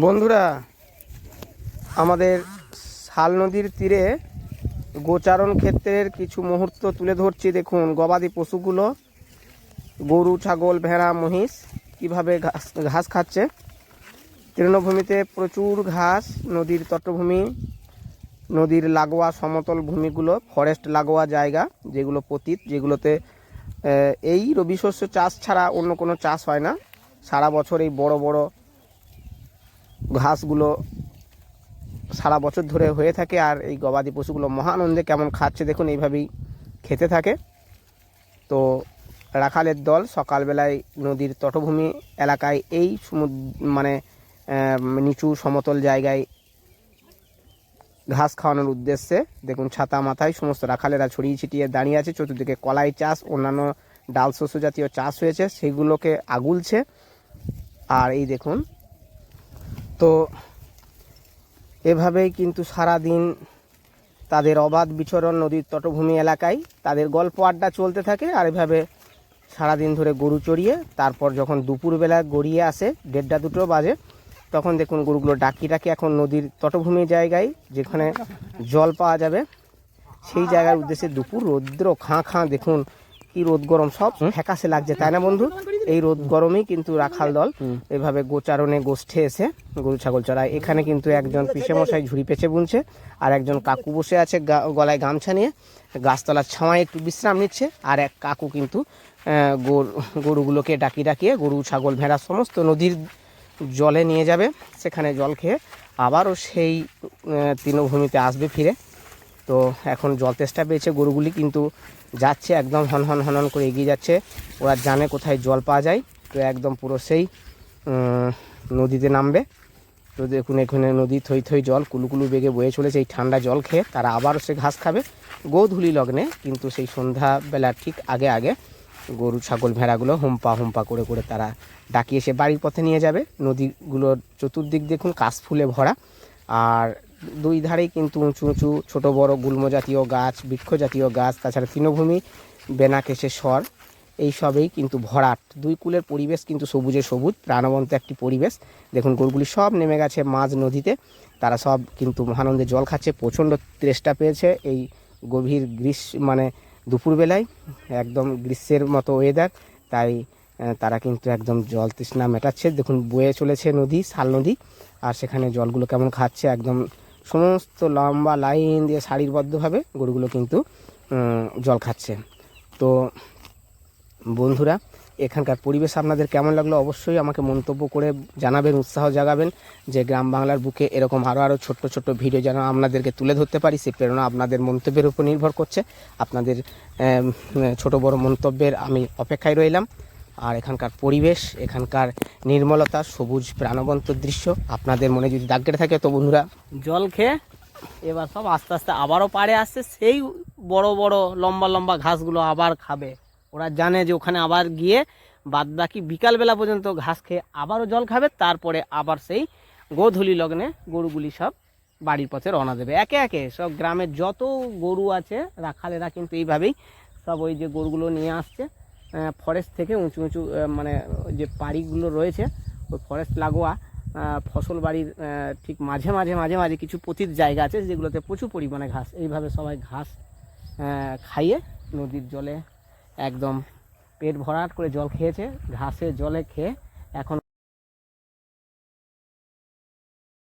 বন্ধুরা, আমাদের শাল নদীর তীরে গোচারণ ক্ষেত্রের কিছু মুহূর্ত তুলে ধরছি। দেখুন, গবাদি পশুগুলো, গরু, ছাগল, ভেড়া, মহিষ কীভাবে ঘাস ঘাস খাচ্ছে। তৃণভূমিতে প্রচুর ঘাস, নদীর তটভূমি, নদীর লাগোয়া সমতল ভূমিগুলো ফরেস্ট লাগোয়া জায়গা, যেগুলো পতিত, যেগুলোতে এই রবি শস্য চাষ ছাড়া অন্য কোনো চাষ হয় না। সারা বছর এই বড় বড় ঘাসগুলো সারা বছর ধরে হয়ে থাকে আর এই গবাদি পশুগুলো মহানন্দে কেমন খাচ্ছে দেখুন, এইভাবেই খেতে থাকে। তো রাখালের দল সকালবেলায় নদীর তটভূমি এলাকায় এই সমুদ্র মানে নিচু সমতল জায়গায় ঘাস খাওয়ানোর উদ্দেশ্যে দেখুন ছাতা মাথায় সমস্ত রাখালেরা ছড়িয়ে ছিটিয়ে দাঁড়িয়ে আছে। চতুর্দিকে কলাই চাষ, অন্যান্য ডাল শস্য জাতীয় চাষ হয়েছে, সেগুলোকে আগুলছে। আর এই দেখুন তো এভাবেই কিন্তু সারা দিন তাদের অবাধ বিচরণ নদীর তটভূমি এলাকায় তাদের গল্প আড্ডা চলতে থাকে আর এভাবে সারাদিন ধরে গরু চড়িয়ে তারপর যখন দুপুরবেলা গড়িয়ে আসে দেড়টা দুটো বাজে, তখন দেখুন গরুগুলো ডাকি ডাকি এখন নদীর তটভূমি জায়গায় যেখানে জল পাওয়া যাবে। সেই জায়গার উদ্দেশ্যে দুপুর রৌদ্র খাঁ খাঁ দেখুন কি রোদ গরম সব ফ্যাকাশে লাগছে, তাই না বন্ধু? এই রোদ গরমেই কিন্তু রাখাল দল এভাবে গোচারণে গোষ্ঠে এসে গরু ছাগল চড়ায়। এখানে কিন্তু একজন পিসে মশাই ঝুড়ি পেঁচে বুনছে আর একজন কাকু বসে আছে গলায় গামছা নিয়ে। গাছতলার ছাওয়ায় একটু বিশ্রাম নিচ্ছে আর এক কাকু কিন্তু গরুগুলোকে ডাকি ডাকিয়ে গরু, ছাগল, ভেড়া সমস্ত নদীর জলে নিয়ে যাবে। সেখানে জল খেয়ে আবারও সেই তৃণভূমিতে আসবে ফিরে। তো এখন জল তেষ্টা পেয়েছে গরুগুলি, কিন্তু যাচ্ছে একদম হন হন হনন করে এগিয়ে যাচ্ছে। ওরা জানে কোথায় জল পাওয়া যায়, তো একদম পুরো সেই নদীতে নামবে। তো দেখুন, এখানে নদী থই থই জল কুলুকুলু বেগে বয়ে চলেছে। এই ঠান্ডা জল খেয়ে তারা আবারও সে ঘাস খাবে। গোধূলি লগ্নে, কিন্তু সেই সন্ধ্যাবেলার ঠিক আগে আগে গরু, ছাগল, ভেড়াগুলো হুম্পা হুম্পা করে করে তারা ডাকিয়ে এসে বাড়ির পথে নিয়ে যাবে। নদীগুলোর চতুর্দিক দেখুন, কাশ ফুলে ভরা। আর দুই ধারেই কিন্তু উঁচু উঁচু ছোটো বড় গুল্ম জাতীয় গাছ, বৃক্ষ জাতীয় গাছ, তাছাড়া তৃণভূমি বেনাকেশে স্বর, এই সবেই কিন্তু ভরাট। দুই কূলের পরিবেশ কিন্তু সবুজে সবুজ, প্রাণবন্ত একটি পরিবেশ। দেখুন গরুগুলি সব নেমে গেছে মাঝ নদীতে। তারা সব কিন্তু মহানন্দে জল খাচ্ছে, প্রচণ্ড তেষ্টা পেয়েছে এই গভীর গ্রীষ্ম মানে দুপুরবেলায়। একদম গ্রীষ্মের মতো ওয়েদার তাই তারা কিন্তু একদম জল তৃষ্ণা মেটাচ্ছে। দেখুন, বয়ে চলেছে নদী, শাল নদী, আর সেখানে জলগুলো কেমন খাচ্ছে, একদম সমস্ত লম্বা লাইন দিয়ে সারিবদ্ধভাবে গরুগুলো কিন্তু জল খাচ্ছে। তো, বন্ধুরা, এখানকার পরিবেশ আপনাদের কেমন লাগল অবশ্যই আমাকে মন্তব্য করে জানাবেন, উৎসাহ জাগাবেন যে গ্রাম বাংলার বুকে এরকম আরও আরও ছোট্ট ছোট্ট ভিডিও যেন আপনাদেরকে তুলে ধরতে পারি, সে প্রেরণা আপনাদের মন্তব্যের উপর নির্ভর করছে। আপনাদের ছোট বড় মন্তব্যের আমি অপেক্ষায় রইলাম। আর এখানকার পরিবেশ, এখানকার নির্মলতা, সবুজ প্রাণবন্ত দৃশ্য আপনাদের মনে যদি দাগ কেটে থাকে তো বন্ধুরা। জল খেয়ে এবার সব আস্তে আস্তে আবারও পাড়ে আসছে, সেই বড় বড় লম্বা লম্বা ঘাসগুলো আবার খাবে। ওরা জানে যে ওখানে আবার গিয়ে বাদ বাকি বিকালবেলা পর্যন্ত ঘাস খেয়ে আবারও জল খাবে, তারপরে আবার সেই গোধূলি লগ্নে গরুগুলি সব বাড়ির পথে রওনা দেবে। একে একে সব গ্রামের যত গরু আছে, রাখালেরা কিন্তু এইভাবেই সব ওই যে গরুগুলো নিয়ে আসছে। ফরেস্ট থেকে উঁচু উঁচু মানে যে পাড়িগুলো রয়েছে, ওই ফরেস্ট লাগোয়া ফসল বাড়ির ঠিক মাঝে মাঝে মাঝে মাঝে কিছু পতিত জায়গা আছে যেগুলোতে প্রচুর পরিমাণে ঘাস। এইভাবে সবাই ঘাস খাইয়ে নদীর জলে একদম পেট ভরাট করে জল খেয়েছে, ঘাসে জলে খেয়ে এখন